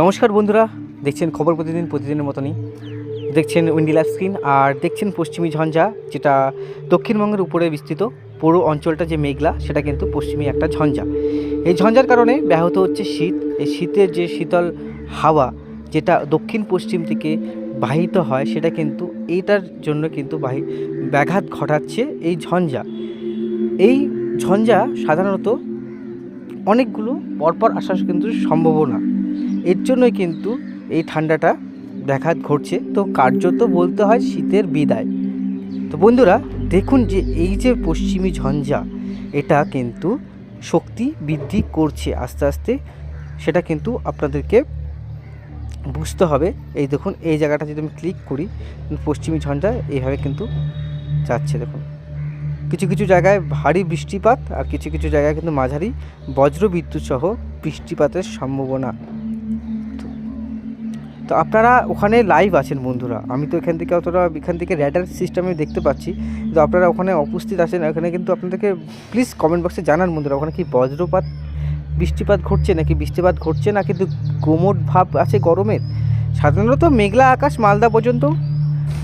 নমস্কার বন্ধুরা, দেখছেন খবর প্রতিদিন, প্রতিদিনের মতনই। দেখছেন উইন্ডি লাইফ স্ক্রিন, আর দেখছেন পশ্চিমী ঝঞ্ঝা, যেটা দক্ষিণবঙ্গের উপরে বিস্তৃত। পুরো অঞ্চলটা যে মেঘলা, সেটা কিন্তু পশ্চিমী একটা ঝঞ্ঝা। এই ঝঞ্ঝার কারণে ব্যাহত হচ্ছে শীত। এই শীতের যে শীতল হাওয়া, যেটা দক্ষিণ পশ্চিম থেকে বাহিত হয়, সেটা কিন্তু এইটার জন্য কিন্তু বাহি, ব্যাঘাত ঘটাচ্ছে এই ঝঞ্ঝা। এই ঝঞ্ঝা সাধারণত অনেকগুলো পরপর আসার কিন্তু সম্ভাবনা। এর জন্যই কিন্তু এই ঠান্ডাটা ব্যাঘাত ঘটছে। তো কার্যত বলতে হয় শীতের বিদায়। তো বন্ধুরা, দেখুন যে এই যে পশ্চিমী ঝঞ্ঝা, এটা কিন্তু শক্তি বৃদ্ধি করছে আস্তে আস্তে। সেটা কিন্তু আপনাদেরকে বুঝতে হবে। এই দেখুন, এই জায়গাটা যদি আমি ক্লিক করি, পশ্চিমী ঝঞ্ঝা এইভাবে কিন্তু যাচ্ছে, দেখুন। কিছু কিছু জায়গায় ভারী বৃষ্টিপাত আর কিছু কিছু জায়গায় কিন্তু মাঝারি বজ্র বিদ্যুৎ সহ বৃষ্টিপাতের সম্ভাবনা। তো আপনারা ওখানে লাইভ আছেন বন্ধুরা। আমি তো এখান থেকে অতটা এখান থেকে র্যাডার সিস্টেমে দেখতে পাচ্ছি। তো আপনারা ওখানে উপস্থিত আছেন, ওখানে কিন্তু আপনাদেরকে প্লিজ কমেন্ট বক্সে জানান বন্ধুরা, ওখানে কি বজ্রপাত, বৃষ্টিপাত ঘটছে নাকি বৃষ্টিপাত ঘটছে না, কিন্তু গোমট ভাব আছে গরমের? সাধারণত মেঘলা আকাশ মালদা পর্যন্ত,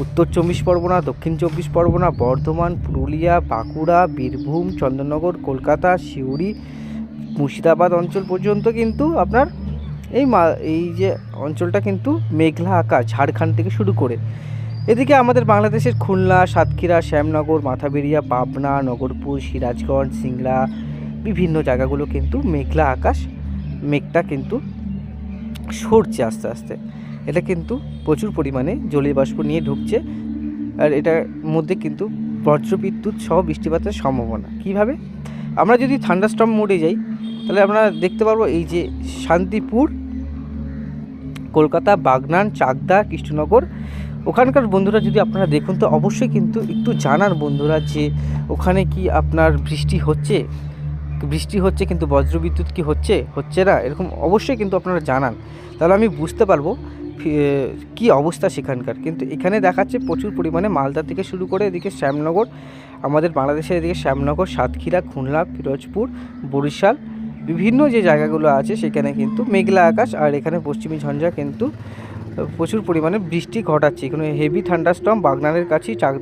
উত্তর চব্বিশ পরগনা, দক্ষিণ চব্বিশ পরগনা, বর্ধমান, পুরুলিয়া, বাঁকুড়া, বীরভূম, চন্দননগর, কলকাতা, সিউড়ি, মুর্শিদাবাদ অঞ্চল পর্যন্ত কিন্তু আপনার এই মা, এই যে অঞ্চলটা কিন্তু মেঘলা আকাশ ঝাড়খণ্ড থেকে শুরু করে। এদিকে আমাদের বাংলাদেশের খুলনা, সাতক্ষীরা, শ্যামনগর, মাথাবেরিয়া, পাবনা, নগরপুর, সিরাজগঞ্জ, সিংড়া, বিভিন্ন জায়গাগুলো কিন্তু মেঘলা আকাশ, মেঘটা কিন্তু সরছে আস্তে আস্তে। এটা কিন্তু প্রচুর পরিমাণে জলীয় বাষ্প নিয়ে ঢুকছে। আর এটার মধ্যে কিন্তু বজ্রবিদ্যুৎ সহ বৃষ্টিপাতের সম্ভাবনা। কীভাবে? আমরা যদি থান্ডারস্টর্ম মোডে যাই, তাহলে আমরা দেখতে পারব এই যে শান্তিপুর কলকাতা, বাগনান, চাকদা, কৃষ্ণনগর। ওখানকার বন্ধুরা যদি আপনারা দেখুন, তো অবশ্যই কিন্তু একটু জানার বন্ধুরা যে ওখানে কি আপনার বৃষ্টি হচ্ছে? বৃষ্টি হচ্ছে কিন্তু বজ্রবিদ্যুৎ কি হচ্ছে? হচ্ছে না? এরকম অবশ্যই কিন্তু আপনারা জানান। তাহলে আমি বুঝতে পারব কি অবস্থা সেখানকার। কিন্তু এখানে দেখাচ্ছে প্রচুর পরিমাণে মালদা থেকে শুরু করে এদিকে শ্যামনগর, আমাদের বাংলাদেশের এদিকে শ্যামনগর, সাতক্ষীরা, খুলনা, ফিরোজপুর, বরিশাল বিভিন্ন যে জায়গাগুলো আছে, সেখানে কিন্তু মেঘলা আকাশ আর এখানে পশ্চিমী ঝঞ্ঝা কিন্তু প্রচুর পরিমাণে বৃষ্টি ঘটাচ্ছে। এখানে হেভি থান্ডারস্টর্ম বাগনানের কাছেই চাক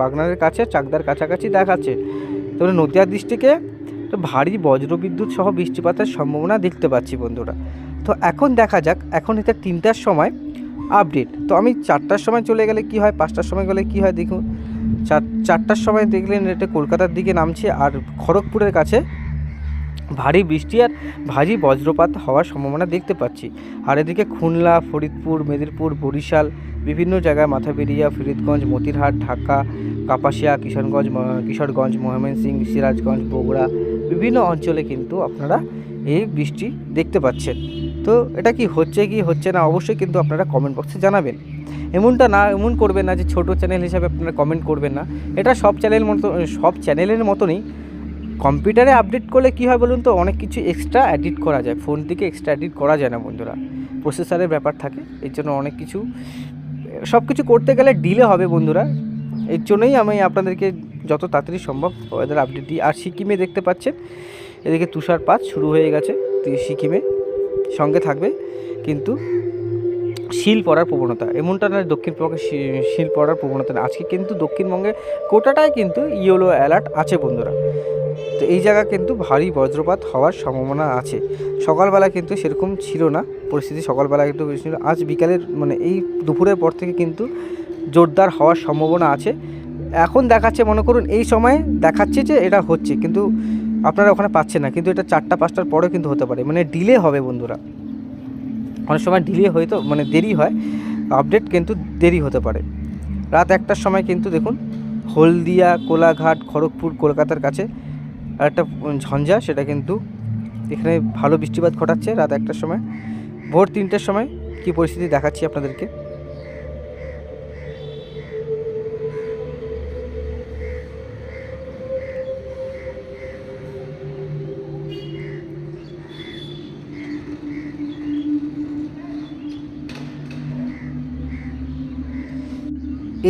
বাগনানের কাছে চাকদার কাছাকাছি দেখাচ্ছে। তবে নদিয়া ডিস্ট্রিক্টে ভারী বজ্রবিদ্যুৎ সহ বৃষ্টিপাতের সম্ভাবনা দেখতে পাচ্ছি বন্ধুরা। তো এখন দেখা যাক, এখন এটা তিনটার সময় আপডেট তো আমি চারটার সময় চলে গেলে কি হয়, পাঁচটার সময় গেলে কি হয় দেখুন। চার, চারটার সময় দেখলেন এটা কলকাতার দিকে নামছে আর খড়গপুরের কাছে ভারী বৃষ্টি আর ভারী বজ্রপাত হওয়ার সম্ভাবনা দেখতে পাচ্ছি। আর এদিকে খুলনা, ফরিদপুর, মেদিনীপুর, বরিশাল, বিভিন্ন জায়গায় মাথাবেরিয়া ফরিদগঞ্জ মতিরহাট, ঢাকা, কাপাসিয়া কিশোরগঞ্জ ম- কিশোরগঞ্জ, ময়মনসিংহ, সিরাজগঞ্জ, বগুড়া বিভিন্ন অঞ্চলে কিন্তু আপনারা এই বৃষ্টি দেখতে পাচ্ছেন। তো এটা কি হচ্ছে কি হচ্ছে না, অবশ্যই কিন্তু আপনারা কমেন্ট বক্সে জানাবেন। এমনটা না, এমন করবেন না যে ছোট চ্যানেল হিসাবে আপনারা কমেন্ট করবেন না। এটা সব চ্যানেল মতো, সব চ্যানেলের মতনই কম্পিউটারে আপডেট করলে কী হয় বলুন তো, অনেক কিছু এক্সট্রা এডিট করা যায়। ফোন থেকে এক্সট্রা এডিট করা যায় না বন্ধুরা। প্রসেসরের ব্যাপার থাকে, এর জন্য অনেক কিছু সব কিছু করতে গেলে ডিলে হবে বন্ধুরা। এর জন্যই আমি আপনাদেরকে যত তাড়াতাড়ি সম্ভব ওয়েদার আপডেট দিই আর সিকিমে দেখতে পাচ্ছেন, এদিকে তুষারপাত শুরু হয়ে গেছে সিকিমে সঙ্গে থাকবে, কিন্তু শিল পড়ার প্রবণতা, এমনটা না দক্ষিণবঙ্গে শিল পড়ার প্রবণতা আজকে কিন্তু দক্ষিণবঙ্গে কোটাটায় কিন্তু ইয়েলো অ্যালার্ট আছে বন্ধুরা। তো এই জায়গা কিন্তু ভারী বজ্রপাত হওয়ার সম্ভাবনা আছে। সকালবেলা কিন্তু সেরকম ছিল না, পরিস্থিতি সকালবেলা বেশি ছিল। আজ বিকালের মানে এই দুপুরের পর থেকে কিন্তু জোরদার হওয়ার সম্ভাবনা আছে। এখন দেখাচ্ছে, মনে করুন, এই সময় দেখাচ্ছে যে এটা হচ্ছে, কিন্তু আপনারা ওখানে পাচ্ছেন না। কিন্তু এটা চারটা, পাঁচটার পরেও কিন্তু হতে পারে। মানে ডিলে হবে বন্ধুরা। অনেক সময় ডিলে হয়তো মানে দেরি হয়। আপডেট কিন্তু দেরি হতে পারে। রাত একটার সময় কিন্তু দেখুন, হলদিয়া, কোলাঘাট, খড়গপুর, কলকাতার কাছে একটা ঝঞ্ঝা, সেটা কিন্তু এখানে ভালো বৃষ্টিপাত ঘটাচ্ছে রাত একটার সময়। ভোর তিনটের সময় কি পরিস্থিতি দেখাচ্ছি আপনাদেরকে।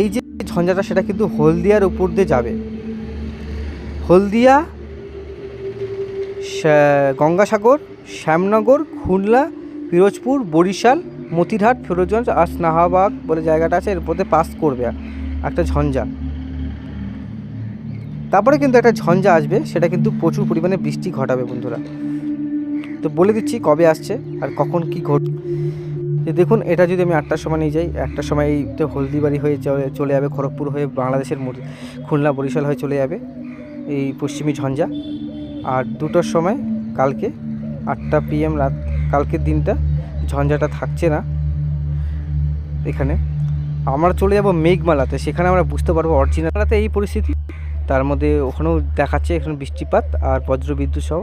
এই যে ঝঞ্ঝাটা, সেটা কিন্তু হলদিয়ার উপর দিয়ে যাবে। হলদিয়া গঙ্গাসাগর, শ্যামনগর, খুলনা, পিরোজপুর, বরিশাল, মতিরহাট, ফিরোজগঞ্জ আর স্নাহাবাগ বলে জায়গাটা আছে, এর পাস করবে একটা ঝঞ্ঝা। তারপরে কিন্তু একটা ঝঞ্ঝা আসবে, সেটা কিন্তু প্রচুর পরিমাণে বৃষ্টি ঘটাবে বন্ধুরা। তো বলে দিচ্ছি কবে আসছে আর কখন কি ঘট যে দেখুন, এটা যদি আমি আটটার সময় নিয়ে যাই, একটার সময় এই হলদিবাড়ি হয়ে চলে যাবে খড়গপুর হয়ে বাংলাদেশের খুলনা বরিশাল হয়ে চলে যাবে, এই পশ্চিমী ঝঞ্ঝা। আর দুটোর সময় কালকে আটটা পিএম রাত, কালকের দিনটা ঝঞ্ঝাটা থাকছে না এখানে। আমরা চলে যাব মেঘমালাতে, সেখানে আমরা বুঝতে পারব অরিজিনালাতে এই পরিস্থিতি। তার মধ্যে ওখানেও দেখাচ্ছে এখানে বৃষ্টিপাত আর বজ্রবিদ্যুৎ সহ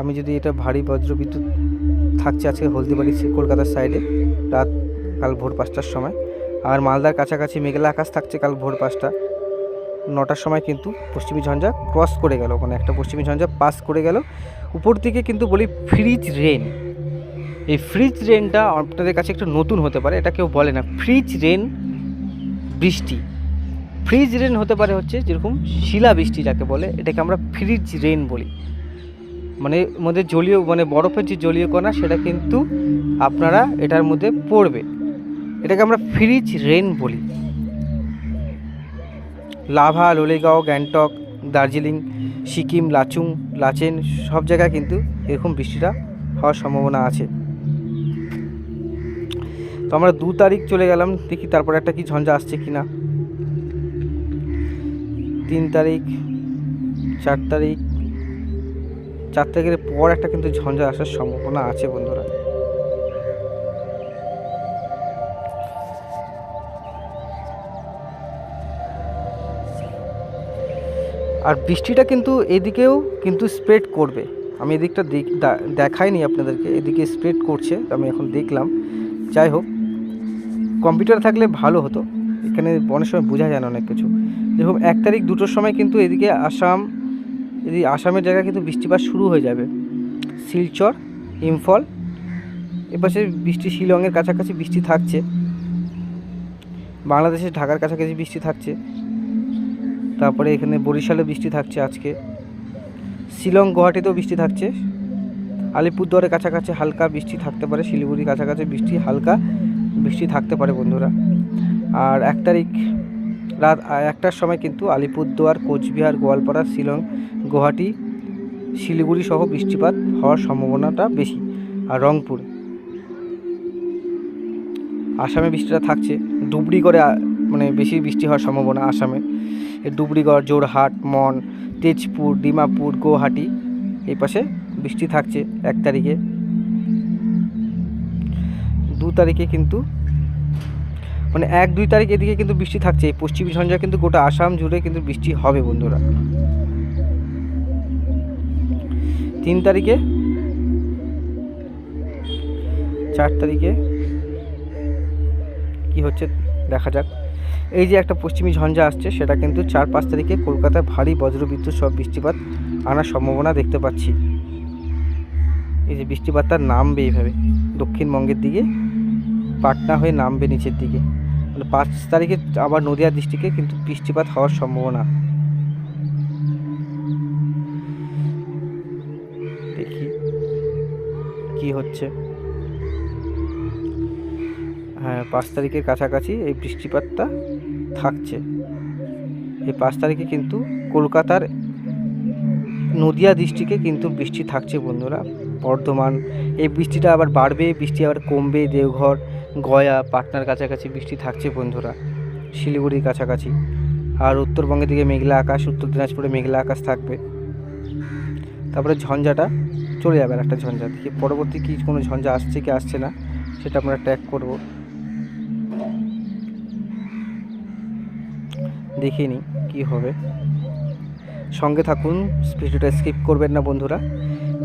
আমি যদি এটা ভারী বজ্রবিদ্যুৎ থাকছে আজকে হলদিবাড়ি কলকাতার সাইডে রাত কাল ভোর পাঁচটার সময়। আর মালদার কাছাকাছি মেঘলা আকাশ থাকছে কাল ভোর পাঁচটা, নটার সময় কিন্তু পশ্চিমী ঝঞ্ঝা ক্রস করে গেল মানে একটা পশ্চিমী ঝঞ্ঝা পাস করে গেল। উপর দিকে কিন্তু বলি ফ্রিজ রেন এই ফ্রিজ রেনটা আপনাদের কাছে একটু নতুন হতে পারে, এটা কেউ বলে না। ফ্রিজ রেন বৃষ্টি। ফ্রিজ রেন হতে পারে হচ্ছে যেরকম শিলা বৃষ্টি যাকে বলে, এটাকে আমরা ফ্রিজ রেন বলি। মানে মধ্যে জলীয় মানে বরফের যে জলীয় কণা, সেটা কিন্তু আপনারা এটার মধ্যে পড়বে। এটাকে আমরা ফ্রিজ রেন বলি। লাভা, লোলেগাঁও, গ্যাংটক, দার্জিলিং, সিকিম, লাচুং, লাচেন, সব জায়গায় কিন্তু এরকম বৃষ্টিটা হওয়ার সম্ভাবনা আছে। তো আমরা দু তারিখ চলে গেলাম, দেখি তারপরে একটা কি ঝঞ্ঝা আসছে কি না তিন তারিখ, চার তারিখ চার তারিখের পর একটা কিন্তু ঝঞ্ঝা আসার সম্ভাবনা আছে, বন্ধুরা। আর বৃষ্টিটা কিন্তু এদিকেও কিন্তু স্প্রেড করবে। আমি এদিকটা দেখ- দেখাইনি আপনাদেরকে, এদিকে স্প্রেড করছে, আমি এখন দেখলাম। যাই হোক কম্পিউটার থাকলে ভালো হতো। এখানে অনেক সময় বোঝা যায় না অনেক কিছু। যেরকম এক তারিখ দুটোর সময় কিন্তু এদিকে আসাম এদিকে আসামের জায়গায় কিন্তু বৃষ্টিপাত শুরু হয়ে যাবে, শিলচর, ইম্ফল, এপাশে বৃষ্টি শিলংয়ের কাছাকাছি বৃষ্টি থাকছে, বাংলাদেশের ঢাকার কাছাকাছি বৃষ্টি থাকছে, তারপরে এখানে বরিশালে বৃষ্টি থাকছে আজকে, শিলং গুয়াহাটিতেও বৃষ্টি থাকছে, আলিপুরদুয়ারের কাছাকাছি হালকা বৃষ্টি থাকতে পারে, শিলিগুড়ির কাছাকাছি বৃষ্টি হালকা বৃষ্টি থাকতে পারে বন্ধুরা। আর এক তারিখ রাত একটার সময় কিন্তু আলিপুরদুয়ার, কোচবিহার, গোয়ালপাড়া, শিলং গুয়াহাটি, শিলিগুড়ি সহ বৃষ্টিপাত হওয়ার সম্ভাবনাটা বেশি, আর রংপুর। আসামে বৃষ্টিটা থাকছে ডুবড়িগড়ে মানে বেশি বৃষ্টি হওয়ার সম্ভাবনা আসামে। ডুবড়িগড় জোরহাট মন, তেজপুর, ডিমাপুর, গুয়াহাটি, এই পাশে বৃষ্টি থাকছে এক তারিখে। দু তারিখে কিন্তু মানে এক দুই তারিখ এদিকে কিন্তু বৃষ্টি থাকছে। এই পশ্চিমী ঝঞ্ঝা কিন্তু গোটা আসাম জুড়ে কিন্তু বৃষ্টি হবে বন্ধুরা। তিন তারিখে? চার তারিখে? কি হচ্ছে? দেখা যাক। এই যে একটা পশ্চিমী ঝঞ্ঝা আসছে, সেটা কিন্তু চার পাঁচ তারিখে কলকাতায় ভারী বজ্রবিদ্যুৎ সব বৃষ্টিপাত আনার সম্ভাবনা দেখতে পাচ্ছি। এই যে বৃষ্টিপাতটা নামবে এইভাবে দক্ষিণবঙ্গের দিকে, পাটনা হয়ে নামবে নিচের দিকে। মানে পাঁচ তারিখে আবার নদিয়া ডিস্ট্রিক্টে কিন্তু বৃষ্টিপাত হওয়ার সম্ভাবনা। কি হচ্ছে? হ্যাঁ পাঁচ তারিখের কাছাকাছি এই বৃষ্টিপাতটা থাকছে। এই পাঁচ তারিখে কিন্তু কলকাতার নদিয়া ডিস্ট্রিক্টে কিন্তু বৃষ্টি থাকছে বন্ধুরা। বর্ধমান, এই বৃষ্টিটা আবার বাড়বে, বৃষ্টি আবার কমবে, দেওঘর, গয়া, পাটনার কাছাকাছি বৃষ্টি থাকছে বন্ধুরা, শিলিগুড়ির কাছাকাছি। আর উত্তরবঙ্গের দিকে মেঘলা আকাশ, উত্তর দিনাজপুরে মেঘলা আকাশ থাকবে। তারপরে ঝঞ্ঝাটা চলে যাবে একটা ঝঞ্ঝা। দেখি পরবর্তী কি কোনো ঝঞ্ঝা আসছে কি আসছে না, সেটা আমরা ট্র্যাক করব। দেখিনি নিই কী হবে। সঙ্গে থাকুন, ভিডিওটা স্কিপ করবেন না বন্ধুরা।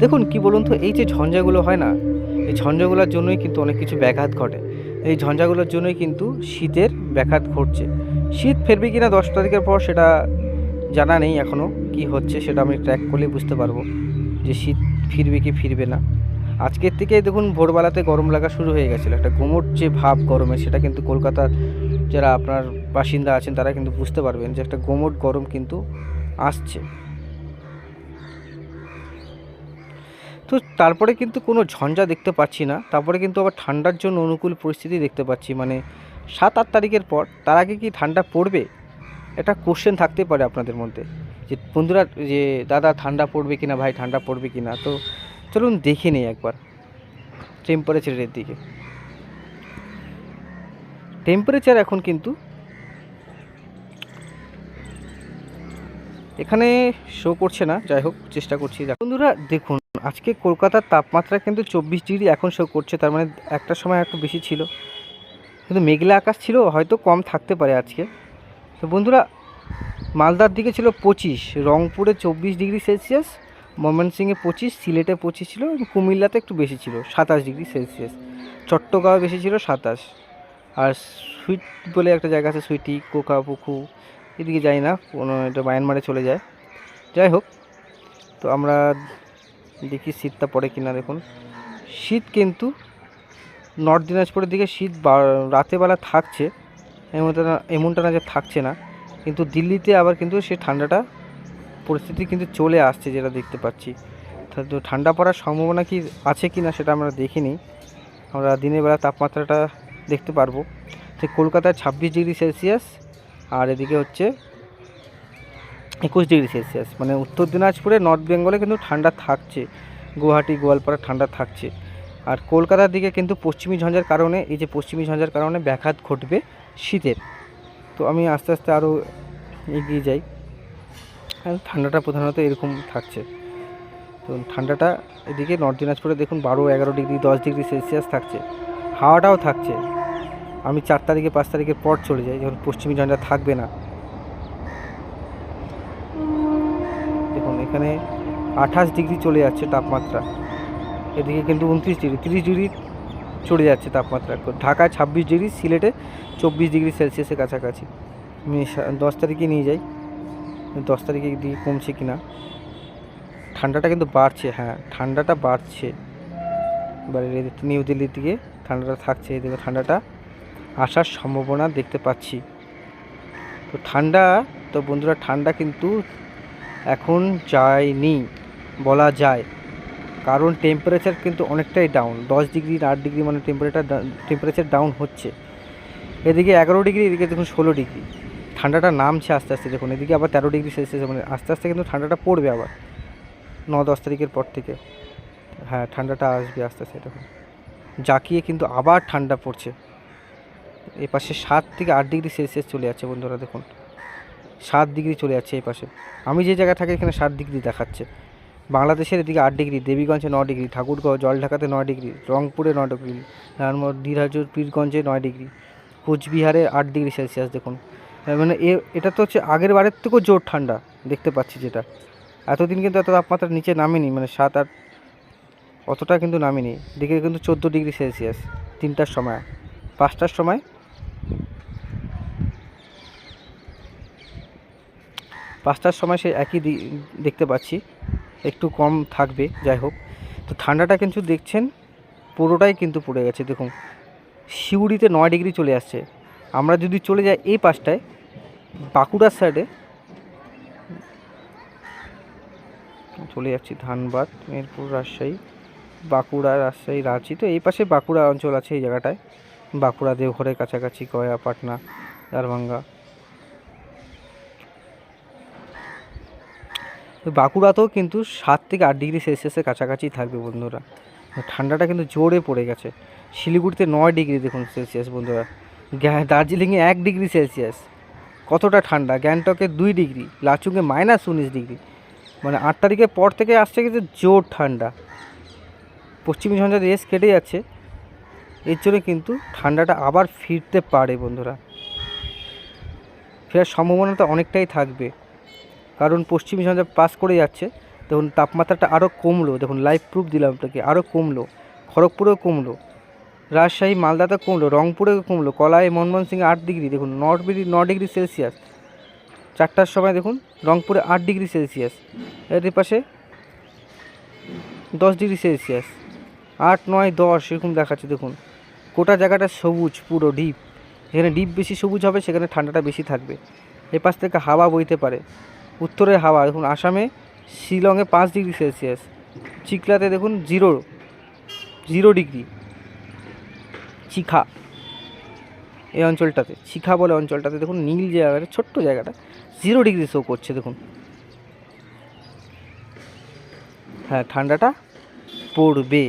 দেখুন কি বলুন তো, এই যে ঝঞ্ঝাগুলো হয় না, এই ঝঞ্ঝাগুলোর জন্যই কিন্তু অনেক কিছু ব্যাঘাত ঘটে। এই ঝঞ্ঝাগুলোর জন্যই কিন্তু শীতের ব্যাঘাত ঘটছে। শীত ফেরবে কি না দশ তারিখের পর সেটা জানা নেই এখনও কি হচ্ছে, সেটা আমি ট্র্যাক করলে বুঝতে পারব যে শীত ফিরবে কি ফিরবে না। আজকের থেকে দেখুন ভোরবেলাতে গরম লাগা শুরু হয়ে গেছিল। একটা গোমট যে ভাব গরমে, সেটা কিন্তু কলকাতার যারা আপনার বাসিন্দা আছেন, তারা কিন্তু বুঝতে পারবেন যে একটা গোমট গরম কিন্তু আসছে। তো তারপরে কিন্তু কোনো ঝঞ্ঝা দেখতে পাচ্ছি না। তারপরে কিন্তু আবার ঠান্ডার জন্য অনুকূল পরিস্থিতি দেখতে পাচ্ছি। মানে সাত আট তারিখের পর, তার আগে কি ঠান্ডা পড়বে? এটা কোশ্চেন থাকতে পারে আপনাদের মধ্যে। যে বন্ধুরা, যে দাদা ঠান্ডা পড়বে কি না ভাই ঠান্ডা পড়বে কি না তো চলুন দেখে নিই একবার। টেম্পারেচারের দিকে। টেম্পারেচার এখন কিন্তু এখানে শো করছে না, যাই হোক, চেষ্টা করছি। বন্ধুরা, দেখুন, আজকে কলকাতার তাপমাত্রা কিন্তু চব্বিশ ডিগ্রি এখন শো করছে, তার মানে একটা সময় একটু বেশি ছিল। কিন্তু মেঘলা আকাশ ছিল, হয়তো কম থাকতে পারে আজকে। তো বন্ধুরা মালদার দিকে ছিল পঁচিশ, রংপুরে চব্বিশ ডিগ্রি সেলসিয়াস, ময়মনসিংহে পঁচিশ, সিলেটে পঁচিশ ছিল এবং কুমিল্লাতে একটু বেশি ছিল, সাতাশ ডিগ্রি সেলসিয়াস। চট্টগ্রামে বেশি ছিল সাতাশ। আর সুইট বলে একটা জায়গা আছে, সুইটি, কোকা, পুকু, এদিকে যাই না, কোনো এটা মায়ানমারে চলে যায়। যাই হোক, তো আমরা দেখি শীতটা পড়ে কিনা দেখুন। শীত কিন্তু নর্থ দিনাজপুরের দিকে শীত রাতেরবেলা থাকছে, এমনটা না এমনটা না যে থাকছে না। কিন্তু দিল্লিতে আবার কিন্তু সে ঠান্ডাটা, পরিস্থিতি কিন্তু চলে আসছে যেটা দেখতে পাচ্ছি। তা- ঠান্ডা পড়ার সম্ভাবনা কি আছে কি না সেটা আমরা দেখিনি। আমরা দিনের বেলা তাপমাত্রাটা দেখতে পারব। তো কলকাতায় ছাব্বিশ ডিগ্রি সেলসিয়াস আর এদিকে হচ্ছে একুশ ডিগ্রি সেলসিয়াস। মানে উত্তর দিনাজপুরে নর্থ বেঙ্গলে কিন্তু ঠান্ডা থাকছে। গুয়াহাটি, গোয়ালপাড়া ঠান্ডা থাকছে। আর কলকাতার দিকে কিন্তু পশ্চিমী ঝঞ্ঝার কারণে, এই যে পশ্চিমী ঝঞ্ঝার কারণে ব্যাঘাত ঘটবে শীতের। তো আমি আস্তে আস্তে আরও এগিয়ে যাই। আর ঠান্ডাটা প্রধানত এরকম থাকছে। তো ঠান্ডাটা এদিকে নর্থ দিনাজপুরে দেখুন বারো, এগারো ডিগ্রি, দশ ডিগ্রি সেলসিয়াস থাকছে। হাওয়াটাও থাকছে। আমি চার তারিখে, পাঁচ তারিখের পর চলে যাই, যখন পশ্চিমী ঝঞ্ঝা থাকবে না। দেখুন, এখানে আঠাশ ডিগ্রি চলে যাচ্ছে তাপমাত্রা। এদিকে কিন্তু উনত্রিশ ডিগ্রি, তিরিশ ডিগ্রি চলে যাচ্ছে তাপমাত্রা। ঢাকায় ছাব্বিশ ডিগ্রি, সিলেটে চব্বিশ ডিগ্রি সেলসিয়াসের কাছাকাছি। দশ তারিখে নিয়ে যাই। দশ তারিখে দিকে কমছে কি না? ঠান্ডাটা কিন্তু বাড়ছে হ্যাঁ ঠান্ডাটা বাড়ছে। এবারে নিউ দিল্লির দিকে ঠান্ডাটা থাকছে এদিকে ঠান্ডাটা আসার সম্ভাবনা দেখতে পাচ্ছি। তো ঠান্ডা, তো বন্ধুরা ঠান্ডা কিন্তু এখন যায়নি, বলা যায়। কারণ টেম্পারেচার কিন্তু অনেকটাই ডাউন দশ ডিগ্রি আট ডিগ্রি মানে টেম্পারেচার টেম্পারেচার ডাউন হচ্ছে। এদিকে এগারো ডিগ্রি এদিকে দেখুন ষোলো ডিগ্রি ঠান্ডাটা নামছে আস্তে আস্তে, দেখুন এদিকে আবার তেরো ডিগ্রি সেলসিয়াস মানে আস্তে আস্তে কিন্তু ঠান্ডাটা পড়বে আবার। ন দশ তারিখের পর থেকে। হ্যাঁ ঠান্ডাটা আসবে আস্তে আস্তে, দেখুন। জাকিয়ে কিন্তু আবার ঠান্ডা পড়ছে। এই পাশে সাত থেকে আট ডিগ্রি সেলসিয়াস চলে যাচ্ছে বন্ধুরা, দেখুন। সাত ডিগ্রি চলে যাচ্ছে এই পাশে আমি যে জায়গায় থাকি, এখানে সাত ডিগ্রি দেখাচ্ছে। বাংলাদেশের এদিকে আট ডিগ্রি, দেবীগঞ্জে ন ডিগ্রি, ঠাকুরগাঁও, জলঢাকাতে নয় ডিগ্রি, রংপুরে নয় ডিগ্রি তারপর দিরাজুর পীরগঞ্জে নয় ডিগ্রি, কোচবিহারে আট ডিগ্রি সেলসিয়াস দেখুন। মানে এ, এটা তো হচ্ছে আগের বারের থেকেও জোর ঠান্ডা, দেখতে পাচ্ছি যেটা। এতদিন কিন্তু এত তাপমাত্রা নিচে নামেনি মানে সাত আট, অতটা কিন্তু নামেনি। দিকে কিন্তু চোদ্দ ডিগ্রি সেলসিয়াস, তিনটার সময়, পাঁচটার সময়। পাঁচটার সময় সে একই দেখতে পাচ্ছি। একটু কম থাকবে, যাই হোক। তো ঠান্ডাটা কিন্তু দেখছেন, পুরোটাই কিন্তু পড়ে গেছে। দেখুন সিউড়িতে নয় ডিগ্রি চলে আসছে। আমরা যদি চলে যাই এই পাশটায়, বাঁকুড়ার সাইডে চলে যাচ্ছি ধানবাদ, মেরপুর, রাজশাহী, বাঁকুড়া, রাজশাহী, রাঁচি। তো এই পাশে বাঁকুড়া অঞ্চল আছে এই জায়গাটায়। বাঁকুড়া, দেওঘরের কাছাকাছি, গয়া, পাটনা, দারভাঙ্গা। বাঁকুড়াতেও কিন্তু সাত থেকে আট ডিগ্রি সেলসিয়াসের কাছাকাছি থাকবে বন্ধুরা। ঠান্ডাটা কিন্তু জোরে পড়ে গেছে। শিলিগুড়িতে নয় ডিগ্রি দেখুন সেলসিয়াস বন্ধুরা। দার্জিলিংয়ে এক ডিগ্রি সেলসিয়াস। কতটা ঠান্ডা? গ্যাংটকে দুই ডিগ্রি, লাচুংয়ে মাইনাস উনিশ ডিগ্রি। মানে আট তারিখের পর থেকে আসছে কিন্তু জোর ঠান্ডা। পশ্চিমী ঝঞ্ঝা রেস কেটে যাচ্ছে। এর জন্য কিন্তু ঠান্ডাটা আবার ফিরতে পারে বন্ধুরা। ফেরার সম্ভাবনা তো অনেকটাই থাকবে। কারণ পশ্চিমী ঝঞ্ঝা পাস করে যাচ্ছে, দেখুন তাপমাত্রাটা আরও কমলো, দেখুন লাইভ প্রুফ দিলাম আপনাকে আরও কমলো, খড়গপুরেও কমলো, রাজশাহী, মালদাতে কমলো, রংপুরেও কমলো, কলাই মনমোহন আট ডিগ্রি দেখুন ন ডিগ্রি ন ডিগ্রি সেলসিয়াস চারটার সময় দেখুন রংপুরে আট ডিগ্রি সেলসিয়াস এর পাশে দশ ডিগ্রি সেলসিয়াস আট, নয়, দশ, এরকম দেখাচ্ছে দেখুন, গোটা জায়গাটা সবুজ, পুরো ডিপ যেখানে ডিপ বেশি সবুজ হবে সেখানে ঠান্ডাটা বেশি থাকবে এ পাশ থেকে হাওয়া বইতে পারে উত্তরের হাওয়া, দেখুন আসামে শিলংয়ে পাঁচ ডিগ্রি সেলসিয়াস, চিকলাতে দেখুন জিরো জিরো ডিগ্রি। চিখা, এই অঞ্চলটাতে, চিখা বলে অঞ্চলটাতে দেখুন নীল জায়গাটা, ছোট্ট জায়গাটা, জিরো ডিগ্রি শো করছে, দেখুন। হ্যাঁ ঠান্ডাটা পড়বে।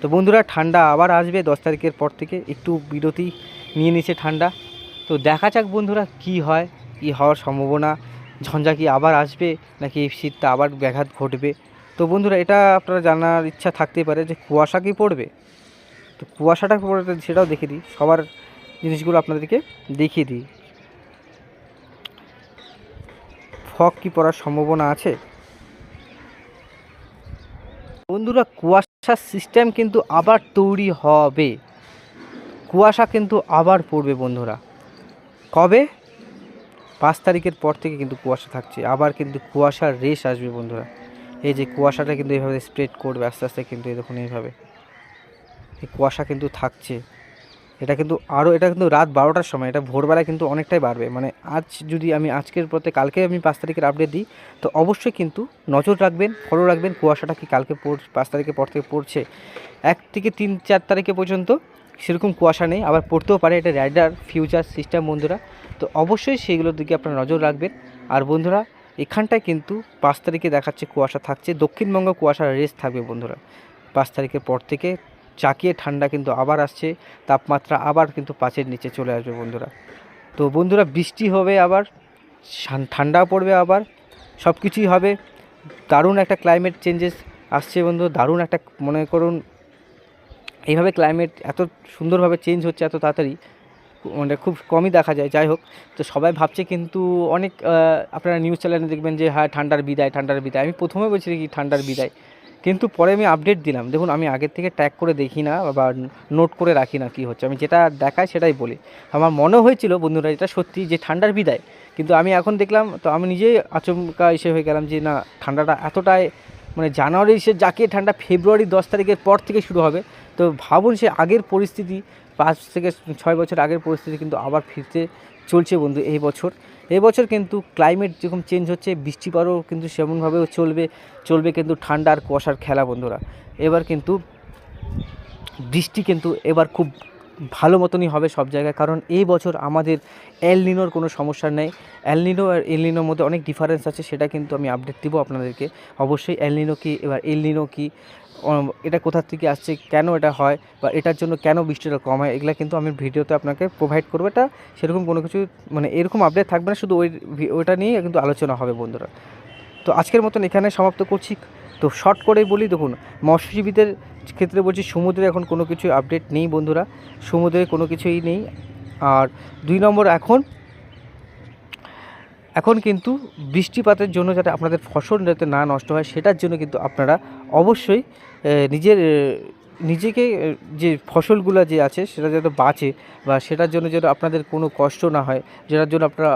তো বন্ধুরা, ঠান্ডা আবার আসবে, দশ তারিখের পর থেকে একটু বিরতি নিয়ে নিচ্ছে ঠান্ডা। তো দেখা যাক বন্ধুরা, কি হয়, কি হওয়ার সম্ভাবনা ঝঞ্ঝা কি আবার আসবে? নাকি শীতটা আবার ব্যাঘাত ঘটবে? তো বন্ধুরা, এটা আপনারা জানার ইচ্ছা থাকতেই পারে যে কুয়াশা কি পড়বে? তো কুয়াশাটা পড়বে সেটাও দেখে দিই। সবার জিনিসগুলো আপনাদেরকে দেখিয়ে দিই। ফগ কি পড়ার সম্ভাবনা আছে? বন্ধুরা, কুয়াশার সিস্টেম কিন্তু আবার তৈরি হবে। কুয়াশা কিন্তু আবার পড়বে বন্ধুরা। কবে? পাঁচ তারিখের পর থেকে কিন্তু কুয়াশা থাকছে। আবার কিন্তু কুয়াশার রেশ আসবে বন্ধুরা। এই যে কুয়াশাটা কিন্তু এইভাবে স্প্রেড করবে আস্তে আস্তে কিন্তু দেখুন এইভাবে। এই কুয়াশা কিন্তু থাকছে। এটা কিন্তু আরও এটা কিন্তু রাত বারোটার সময়, এটা ভোরবেলায় কিন্তু অনেকটাই বাড়বে। মানে আজ যদি আমি আজকের পথে কালকে আমি পাঁচ তারিখের আপডেট দিই, তো অবশ্যই কিন্তু নজর রাখবেন ফলো রাখবেন কুয়াশাটা কি কালকে পড়, পাঁচ তারিখের পর থেকে পড়ছে। এক থেকে তিন, চার তারিখে পর্যন্ত সেরকম কুয়াশা নেই, আবার পড়তেও পারে, এটা রাইডার ফিউচার সিস্টেম বন্ধুরা। তো অবশ্যই সেইগুলোর দিকে আপনারা নজর রাখবেন। আর বন্ধুরা, এখানটায় কিন্তু পাঁচ তারিখে দেখাচ্ছে কুয়াশা থাকছে, দক্ষিণবঙ্গ কুয়াশার রেস থাকবে বন্ধুরা। পাঁচ তারিখের পর থেকে চাকিয়ে ঠান্ডা কিন্তু আবার আসছে, তাপমাত্রা আবার কিন্তু পাঁচের নিচে চলে আসবে বন্ধুরা। তো বন্ধুরা, বৃষ্টি হবে আবার ঠান্ডা পড়বে আবার সব কিছুই হবে। দারুণ একটা ক্লাইমেট চেঞ্জেস আসছে বন্ধু, দারুণ একটা মনে করুন এইভাবে ক্লাইমেট এত সুন্দরভাবে চেঞ্জ হচ্ছে এত তাড়াতাড়ি মানে খুব কমই দেখা যায়, যাই হোক। তো সবাই ভাবছে কিন্তু অনেক আপনারা নিউজ চ্যানেলে দেখবেন যে হ্যাঁ ঠান্ডার বিদায় ঠান্ডার বিদায়। আমি প্রথমে বলছি কি ঠান্ডার বিদায়। কিন্তু পরে আমি আপডেট দিলাম। দেখুন, আমি আগের থেকে ট্যাগ করে দেখি না বা নোট করে রাখি না কি হচ্ছে। আমি যেটা দেখায় সেটাই বলি। আমার মনে হয়েছিল বন্ধুরা, এটা সত্যি যে ঠান্ডার বিদায়। কিন্তু আমি এখন দেখলাম, তো আমি নিজেই আচমকা এসে হয়ে গেলাম যে, না, ঠান্ডাটা এতটাই মানে জানুয়ারি সে যাকে ঠান্ডা ফেব্রুয়ারি দশ তারিখের পর থেকে শুরু হবে, তো ভাবুন সে আগের পরিস্থিতি, পাঁচ থেকে ছয় বছর আগের পরিস্থিতি কিন্তু আবার ফিরতে চলছে বন্ধু এই বছর। এই বছর কিন্তু ক্লাইমেট যেরকম চেঞ্জ হচ্ছে, বৃষ্টিপাতও কিন্তু সেমনভাবেও চলবে চলবে কিন্তু ঠান্ডা আর কুয়াশার খেলা বন্ধুরা। এবার কিন্তু বৃষ্টি কিন্তু এবার খুব ভালো মতনই হবে সব জায়গায়। কারণ এই বছর আমাদের নিনোর কোনো সমস্যা নেই। নিনো আর এল নিনোর মধ্যে অনেক ডিফারেন্স আছে, সেটা কিন্তু আমি আপডেট দিব আপনাদেরকে। অবশ্যই নিনো কী, এবার এল নিনো কী এটা কোথা থেকে আসছে, কেন এটা হয়, বা এটার জন্য কেন বৃষ্টিটা কম হয়, এগুলো কিন্তু আমি ভিডিওতে আপনাকে প্রোভাইড করব। এটা সেরকম কোনো কিছু মানে এরকম আপডেট থাকবে না, শুধু ওই ওইটা নিয়ে কিন্তু আলোচনা হবে বন্ধুরা। তো আজকের মতন এখানে সমাপ্ত করছি। তো শর্ট করেই বলি, দেখুন, মৎস্যজীবীদের ক্ষেত্রে বলছি সমুদ্রে এখন কোনো কিছু আপডেট নেই বন্ধুরা। সমুদ্রে কোনো কিছুই নেই। আর দুই নম্বর এখন এখন কিন্তু বৃষ্টিপাতের জন্য যাতে আপনাদের ফসল যাতে না নষ্ট হয়, সেটার জন্য কিন্তু আপনারা অবশ্যই নিজের নিজেকে যে ফসলগুলো যে আছে, সেটা যাতে বাঁচে বা সেটার জন্য যেন আপনাদের কোনো কষ্ট না হয়, যেটার জন্য আপনারা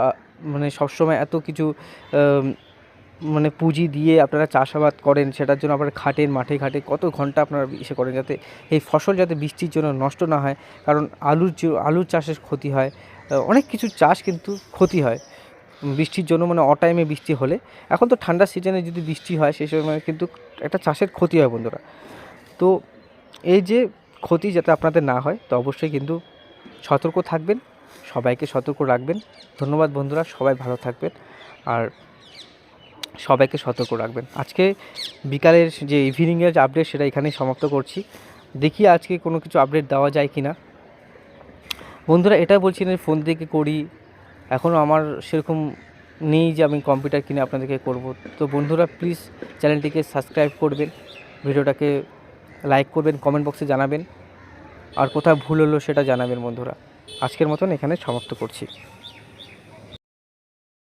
মানে সবসময় এত কিছু মানে পুঁজি দিয়ে আপনারা চাষাবাদ করেন, সেটার জন্য আপনারা খাটেন মাঠে ঘাটে কত ঘণ্টা আপনারা ইসে করেন যাতে এই ফসল যাতে বৃষ্টির জন্য নষ্ট না হয়, কারণ আলুর আলুর চাষের ক্ষতি হয় অনেক কিছু চাষ কিন্তু ক্ষতি হয়। বৃষ্টির জন্য মানে অটাইমে বৃষ্টি হলে, এখন তো ঠান্ডার সিজনে যদি বৃষ্টি হয়, সেই সময় কিন্তু একটা চাষের ক্ষতি হয় বন্ধুরা। তো এই যে ক্ষতি যাতে আপনাদের না হয়, তো অবশ্যই কিন্তু সতর্ক থাকবেন, সবাইকে সতর্ক রাখবেন। ধন্যবাদ বন্ধুরা, সবাই ভালো থাকবেন। আর সবাইকে সতর্ক রাখবেন। আজকে বিকালের যে ইভিনিংয়ের যে আপডেট সেটা এখানেই সমাপ্ত করছি। দেখি আজকে কোনো কিছু আপডেট দেওয়া যায় কি না বন্ধুরা, এটা বলছি না ফোন থেকে করি। এখনও আমার সেরকম নেই যে আমি কম্পিউটার কিনে আপনাদেরকে করব। তো বন্ধুরা প্লিজ চ্যানেলটিকে সাবস্ক্রাইব করবেন। ভিডিওটাকে লাইক করবেন কমেন্ট বক্সে জানাবেন। আর কোথায় ভুল হলো সেটা জানাবেন বন্ধুরা। আজকের মতন এখানে সমাপ্ত করছি।